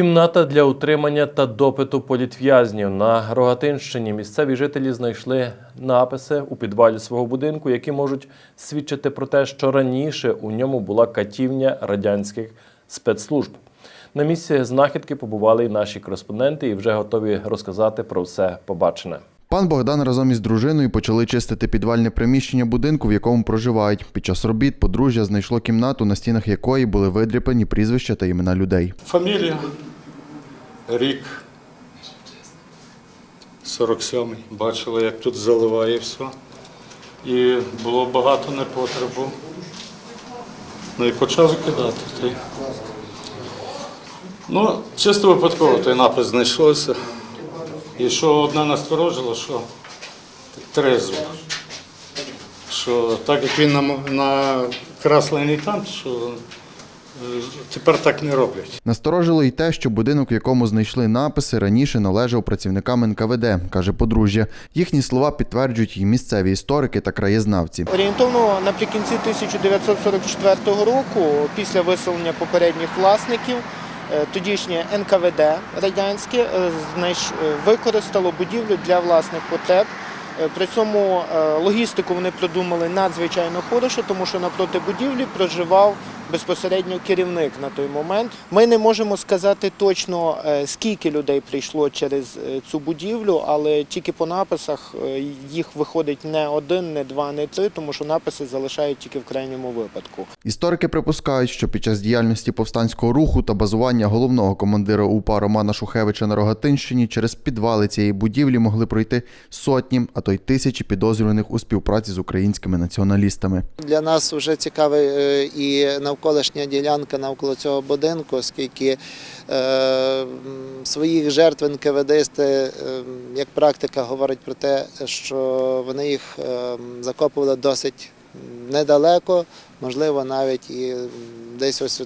Кімната для утримання та допиту політв'язнів на Рогатинщині. Місцеві жителі знайшли написи у підвалі свого будинку, які можуть свідчити про те, що раніше у ньому була катівня радянських спецслужб. На місці знахідки побували і наші кореспонденти і вже готові розказати про все побачене. Пан Богдан разом із дружиною почали чистити підвальне приміщення будинку, в якому проживають. Під час робіт подружжя знайшло кімнату, на стінах якої були видріпані прізвища та імена людей. Фамілія, рік 47-й. Бачили, як тут заливає все. І було багато непотребу. Ну і почав викидати. Та Ну, чисто випадково той напис знайшовся. І що одне насторожило, що трезво. Що так як він нам- накраслений там, що тепер так не роблять. Насторожило й те, що будинок, в якому знайшли написи, раніше належав працівникам НКВД, каже подружжя. Їхні слова підтверджують і місцеві історики та краєзнавці. Орієнтовно наприкінці 1944 року, після виселення попередніх власників, е, тодішнє НКВД радянське е, знайш- е, використало будівлю для власних потреб. Е, При цьому е, логістику вони придумали надзвичайно хороше, тому що напроти будівлі проживав безпосередньо керівник на той момент. Ми не можемо сказати точно, е, скільки людей прийшло через е, цю будівлю, але тільки по написах е, їх виходить не один, не два, не три, тому що написи залишають тільки в крайньому випадку. Історики припускають, що під час діяльності повстанського руху та базування головного командира УПА Романа Шухевича на Рогатинщині через підвали цієї будівлі могли пройти сотні, а то й тисячі підозрюваних у співпраці з українськими націоналістами. Для нас вже цікава е, і навколишня ділянка навколо цього будинку, оскільки е, своїх жертв НКВДисти, е, як практика, говорить про те, що вони їх е, закопували досить недалеко, можливо, навіть і десь ось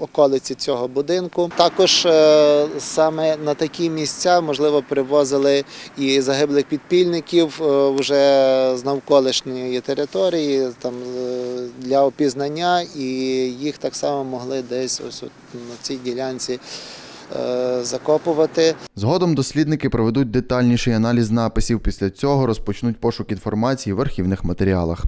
околиці цього будинку. Також е, саме на такі місця, можливо, привозили і загиблих підпільників е, вже з навколишньої території там для опізнання, і їх так само могли десь ось на цій ділянці е, закопувати. Згодом дослідники проведуть детальніший аналіз написів. Після цього розпочнуть пошук інформації в архівних матеріалах.